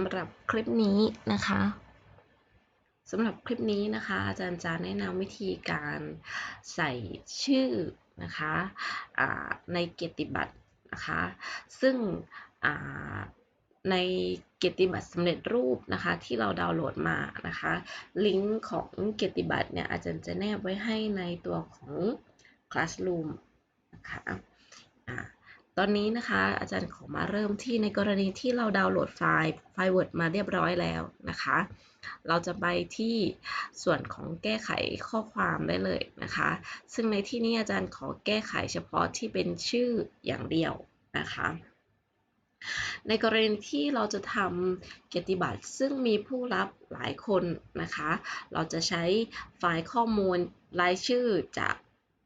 ำหรับคลิปนี้นะคะสำหรับคลิปนี้นะคะ อาจารย์จะแนะนำวิธีการใส่ชื่อนะคะในเกียรติบัตรนะคะ ซึ่งในเกียรติบัตรสำเร็จรูปนะคะ ที่เราดาวน์โหลดมานะคะ ลิงก์ของเกียรติบัตรเนี่ยอาจารย์จะแนบไว้ให้ในตัวของ Classroom นะคะอ่า ตอนนี้นะคะ อาจารย์ขอมาเริ่มที่ในกรณีที่เราดาวน์โหลดไฟล์ไฟล์ Word มาเรียบร้อยแล้วนะคะ เราจะไปที่ส่วนของแก้ไขข้อความได้เลยนะคะ ซึ่งในที่นี้อาจารย์ขอแก้ไขเฉพาะที่เป็นชื่ออย่างเดียวนะคะ ในกรณีที่เราจะทำเกียรติบัตรซึ่งมีผู้รับหลายคนนะคะ เราจะใช้ไฟล์ข้อมูลรายชื่อจาก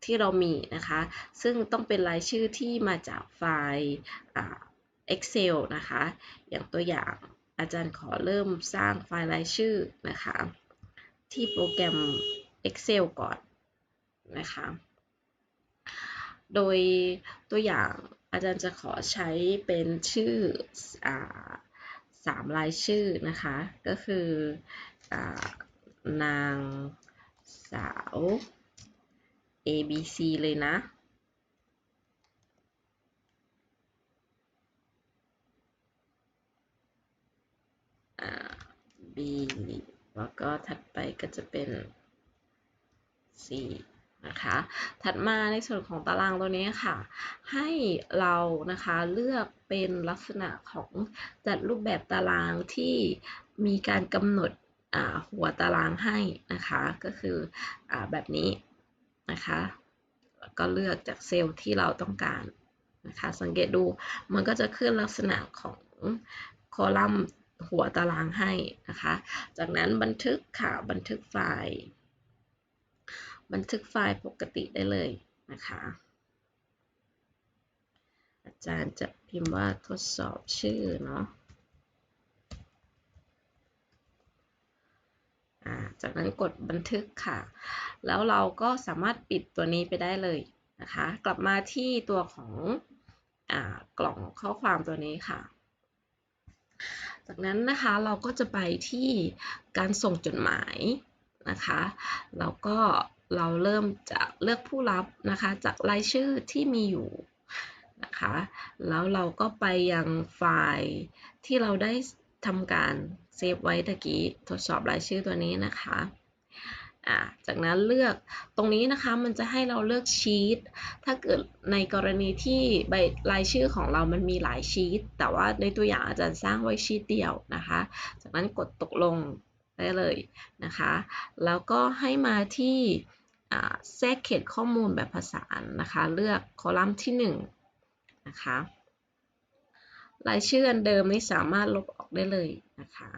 ที่เรามีนะคะ ซึ่งต้องเป็นรายชื่อที่มาจากไฟล์ Excel นะคะ อย่างตัวอย่างอาจารย์ขอเริ่มสร้างไฟล์รายชื่อนะคะ ที่โปรแกรม Excel ก่อนนะคะ โดยตัวอย่างอาจารย์จะขอใช้เป็นชื่ออสามรายชื่อนะคะ ก็คืออนางสาว A B C เลยนะ B แล้วก็ถัดไปก็จะเป็น C นะคะ ถัดมาในส่วนของตารางตัวนี้ค่ะ ให้เรานะคะเลือกเป็นลักษณะของจัดรูปแบบตารางที่มีการกำหนดหัวตารางให้นะคะ ก็คืออแบบนี้ นะคะแล้วก็เลือกจากเซลล์ที่เราต้องการนะคะ สังเกตดูมันก็จะขึ้นลักษณะของคอลัมน์หัวตารางให้นะคะ จากนั้นบันทึกค่ะบันทึกไฟล์ บันทึกไฟล์ปกติได้เลยนะคะ อาจารย์จะพิมพ์ว่าทดสอบชื่อเนาะ จากนั้นกดบันทึกค่ะ แล้วเราก็สามารถปิดตัวนี้ไปได้เลยนะคะ กลับมาที่ตัวของอกล่องข้อความตัวนี้ค่ะ จากนั้นนะคะเราก็จะไปที่การส่งจดหมายนะคะแล้วก็เราเริ่มจะเลือกผู้รับนะคะ จากรายชื่อที่มีอยู่นะคะ แล้วเราก็ไปยังไฟล์ที่เราได้ทำการ เซฟไว้ตะกี้ทดสอบรายชื่อตัวนี้นะคะจากนั้นเลือกตรงนี้นะคะมันจะให้เราเลือกชีตถ้าเกิดในกรณีที่ใบรายชื่อของเรามันมีหลายชีตแต่ว่าในตัวอย่างอาจารย์สร้างไว้ชีตเดียวนะคะ จากนั้นกดตกลงได้เลยนะคะ แล้วก็ให้มาที่แทรกเขตข้อมูลแบบภาษานะคะ เลือกคอลัมน์ที่1นะคะ รายชื่ออันเดิมนี่สามารถลบออกได้เลยนะคะ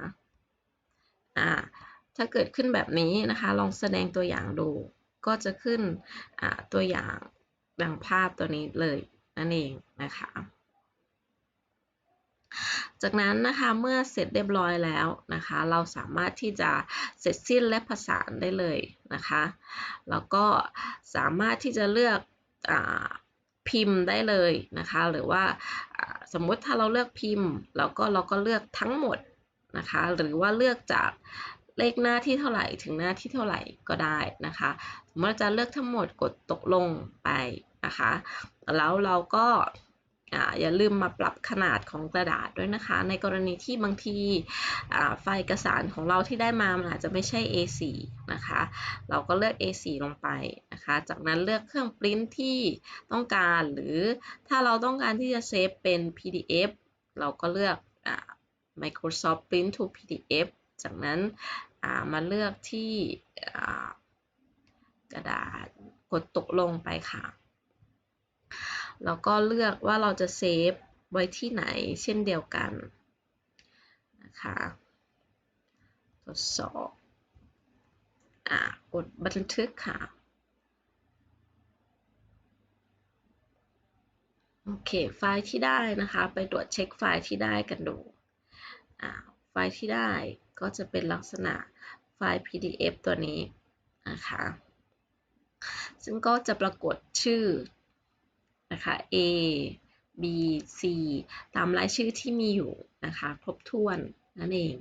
อ่าถ้าเกิดขึ้นแบบนี้นะคะ ลองแสดงตัวอย่างดู ก็จะขึ้นตัวอย่างดังภาพตัวนี้เลยนั่นเองนะคะ จากนั้นนะคะเมื่อเสร็จเรียบร้อยแล้วนะคะ เราสามารถที่จะเสร็จสิ้นและผสานได้เลยนะคะ แล้วก็สามารถที่จะเลือกอพิมพ์ได้เลยนะคะ หรือว่า สมมุติถ้าเราเลือกพิมพ์แล้วก็เราก็เลือกทั้งหมดนะคะ หรือว่าเลือกจากเลขหน้าที่เท่าไหร่ถึงหน้าที่เท่าไหร่ก็ได้นะคะเมื่อจะเลือกทั้งหมดกดตกลงไปนะคะ แล้วเราก็ อย่าลืมมาปรับขนาดของกระดาษด้วยนะคะ ในกรณีที่บางทีไฟล์เอกสารของเราที่ได้มามันอาจจะไม่ใช่ A4 นะคะ เราก็เลือก A4 ลงไปนะคะ จากนั้นเลือกเครื่องปริ้นที่ต้องการหรือถ้าเราต้องการที่จะเซฟเป็น PDF เราก็เลือก Microsoft Print to PDF จากนั้นมาเลือกที่กระดาษกดตกลงไปค่ะ แล้วก็เลือกว่าเราจะเซฟไว้ที่ไหนเช่นเดียวกันนะคะทดสอบอกดบันทึกค่ะ โอเค ไฟล์ที่ได้นะคะ ไปตรวจเช็คไฟล์ที่ได้กันดูอ่าไฟล์ที่ได้ก็จะเป็นลักษณะไฟล์ PDF ตัวนี้นะคะ ซึ่งก็จะปรากฏชื่อ นะคะ A B C ตามรายชื่อที่มีอยู่นะคะ ครบถ้วนนั่นเอง